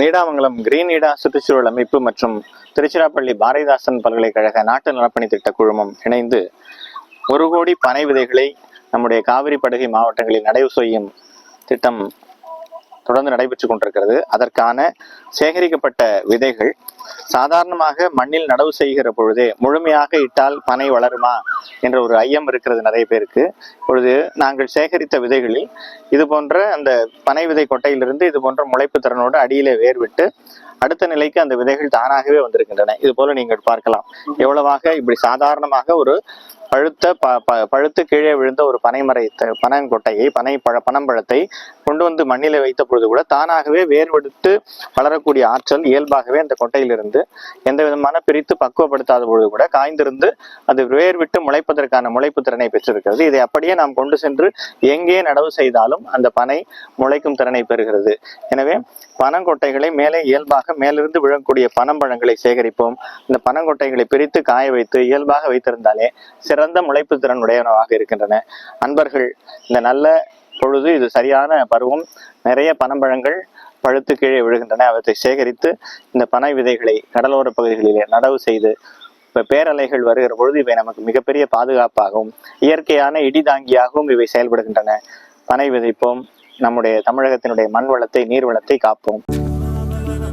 Needamangalam green நீடா சுற்றுச்சூழல் அமைப்பு மற்றும் திருச்சிராப்பள்ளி பாரதிதாசன் பல்கலைக்கழக நாட்டு நலப்பணி திட்ட குழுமம் இணைந்து ஒரு கோடி பனை விதைகளை நம்முடைய காவிரி படுகை மாவட்டங்களில் நடவு செய்யும் திட்டம் தொடர்ந்து நடைபெற்றுக் கொண்டிருக்கிறது. அதற்கான சேகரிக்கப்பட்ட விதைகள் சாதாரணமாக மண்ணில் நடவு செய்கிற பொழுதே முழுமையாக இட்டால் பனை வளருமா என்ற ஒரு ஐயம் இருக்கிறது நிறைய பேருக்கு. பொழுது நாங்கள் சேகரித்த விதைகளில் இது போன்ற அந்த பனை விதை கொட்டையிலிருந்து இது போன்ற முளைப்பு திறனோடு அடியிலே வேர்விட்டு அடுத்த நிலைக்கு அந்த விதைகள் தானாகவே வந்திருக்கின்றன. இது போல நீங்கள் பார்க்கலாம். எவ்வளவாக இப்படி சாதாரணமாக ஒரு பழுத்த ப ப- பழுத்து கீழே விழுந்த ஒரு பனைமரை பனங்கொட்டையை பனை பழ பனம்பழத்தை கொண்டு வந்து மண்ணில் வைத்த பொழுது கூட தானாகவே வேர்வெடுத்து வளரக்கூடிய ஆற்றல் இயல்பாகவே அந்த கொட்டையிலிருந்து எந்த விதமான பிரித்து பக்குவப்படுத்தாத பொழுது கூட காய்ந்திருந்து அது வேர் விட்டு முளைப்பதற்கான முளைப்பு திறனை பெற்றிருக்கிறது. இதை அப்படியே நாம் கொண்டு சென்று எங்கே நடவு செய்தாலும் அந்த பனை முளைக்கும் திறனை பெறுகிறது. எனவே பனங்கொட்டைகளை மேலே இயல்பாக மேலிருந்து விழக்கூடிய பனம்பழங்களை சேகரிப்போம். இந்த பனங்கொட்டைகளை பிரித்து காய வைத்து இயல்பாக வைத்திருந்தாலே சிறந்த முளைப்பு திறன் உடையனவாக இருக்கின்றன. அன்பர்கள் இந்த நல்ல பொழுது இது சரியான பருவம். நிறைய பனம்பழங்கள் பழுத்து கீழே விழுகின்றன. அவற்றை சேகரித்து இந்த பனை விதைகளை கடலோர பகுதிகளிலே நடவு செய்து இப்போ பேரலைகள் வருகிற பொழுது இவை நமக்கு மிகப்பெரிய பாதுகாப்பாகவும் இயற்கையான இடிதாங்கியாகவும் இவை செயல்படுகின்றன. பனை விதைப்போம். நம்முடைய தமிழகத்தினுடைய மண் வளத்தை நீர் வளத்தை காப்போம்.